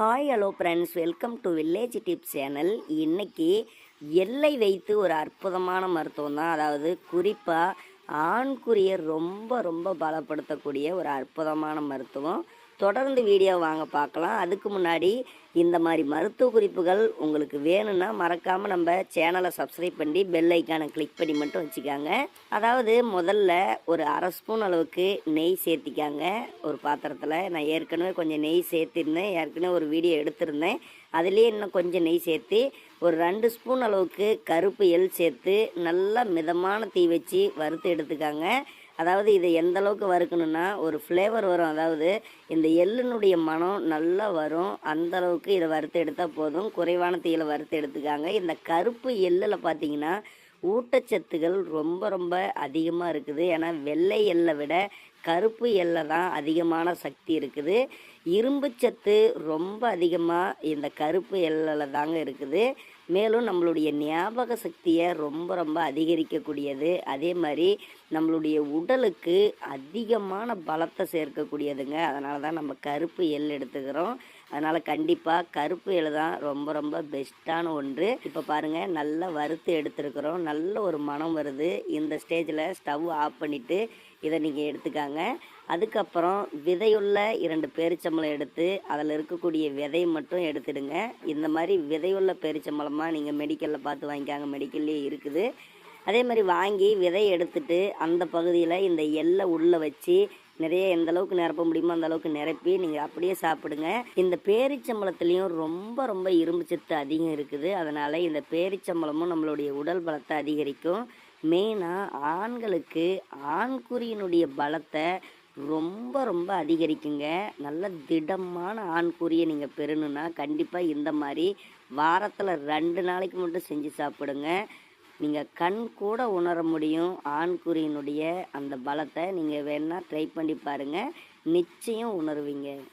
Hi hello friends welcome to village tips channel இன்றைக்கி எல்லை வைத்து ஒரு அற்புதமான மருத்துவம் தான். அதாவது குறிப்பாக ஆண்குறியை ரொம்ப ரொம்ப பலப்படுத்தக்கூடிய ஒரு அற்புதமான மருத்துவம். தொடர்ந்து வீடியோ வாங்க பார்க்கலாம். அதுக்கு முன்னாடி இந்த மாதிரி மருத்துவ குறிப்புகள் உங்களுக்கு வேணும்னா மறக்காமல் நம்ம சேனலை சப்ஸ்கிரைப் பண்ணி பெல் ஐக்கானை கிளிக் பண்ணி மட்டும் வச்சுக்காங்க. அதாவது முதல்ல ஒரு அரை ஸ்பூன் அளவுக்கு நெய் சேர்த்திக்காங்க. ஒரு பாத்திரத்தில் நான் ஏற்கனவே கொஞ்சம் நெய் சேர்த்திருந்தேன். ஏற்கனவே ஒரு வீடியோ எடுத்திருந்தேன். அதுலேயே இன்னும் கொஞ்சம் நெய் சேர்த்து ஒரு ரெண்டு ஸ்பூன் அளவுக்கு கருப்பு எள் சேர்த்து நல்லா மிதமான தீ வச்சு வறுத்து எடுத்துக்காங்க. அதாவது இதை எந்த அளவுக்கு வறுக்கணும்னா ஒரு ஃப்ளேவர் வரும். அதாவது இந்த எள்ளுனுடைய மனம் நல்லா வரும். அந்த அளவுக்கு இதை வறுத்து எடுத்தால் போதும். குறைவான தீயில வறுத்து எடுத்துக்காங்க. இந்த கருப்பு எள்ளில் பார்த்தீங்கன்னா ஊட்டச்சத்துகள் ரொம்ப ரொம்ப அதிகமாக இருக்குது. ஏன்னா வெள்ளை எல்லை விட கருப்பு எல்லை தான் அதிகமான சக்தி இருக்குது. இரும்பு சத்து ரொம்ப அதிகமாக இந்த கருப்பு எள்ளில் தாங்க இருக்குது. மேலும் நம்மளுடைய ஞாபக சக்தியை ரொம்ப ரொம்ப அதிகரிக்கக்கூடியது. அதே மாதிரி நம்மளுடைய உடலுக்கு அதிகமான பலத்தை சேர்க்கக்கூடியதுங்க. அதனால தான் நம்ம கருப்பு எள் எடுத்துக்கிறோம். அதனால் கண்டிப்பாக கருப்பு இலை தான் ரொம்ப ரொம்ப பெஸ்ட்டான ஒன்று. இப்போ பாருங்கள் நல்லா வறுத்து எடுத்துருக்குறோம். நல்ல ஒரு மனம் வருது. இந்த ஸ்டேஜில் ஸ்டவ் ஆஃப் பண்ணிவிட்டு இதை நீங்கள் எடுத்துக்காங்க. அதுக்கப்புறம் விதையுள்ள இரண்டு பேரிச்சம்பளம் எடுத்து அதில் இருக்கக்கூடிய விதையை மட்டும் எடுத்துடுங்க. இந்த மாதிரி விதையுள்ள பேரிச்சம்பளமாக நீங்கள் மெடிக்கலில் பார்த்து வாங்கிக்காங்க. மெடிக்கல்லே இருக்குது. அதே மாதிரி வாங்கி விதை எடுத்துட்டு அந்த பகுதியில் இந்த எல்லை உள்ளே வச்சு நிறைய எந்த அளவுக்கு நிரப்ப முடியுமோ அந்த அளவுக்கு நிரப்பி நீங்கள் அப்படியே சாப்பிடுங்க. இந்த பேரிச்சம்பளத்துலேயும் ரொம்ப ரொம்ப இரும்பு சத்து அதிகம் இருக்குது. அதனால் இந்த பேரிச்சம்பளமும் நம்மளுடைய உடல் பலத்தை அதிகரிக்கும். மெயினாக ஆண்களுக்கு ஆண்குறியினுடைய பலத்தை ரொம்ப ரொம்ப அதிகரிக்குங்க. நல்ல திடமான ஆண்குறியை நீங்கள் பெறணுன்னா கண்டிப்பாக இந்த மாதிரி வாரத்தில் ரெண்டு நாளைக்கு மட்டும் செஞ்சு சாப்பிடுங்க. நீங்கள் கண் கூட உணர முடியும் ஆண்குறியினுடைய அந்த பலத்தை. நீங்கள் வேணால் ட்ரை பண்ணி பாருங்கள் நிச்சயம் உணருவீங்க.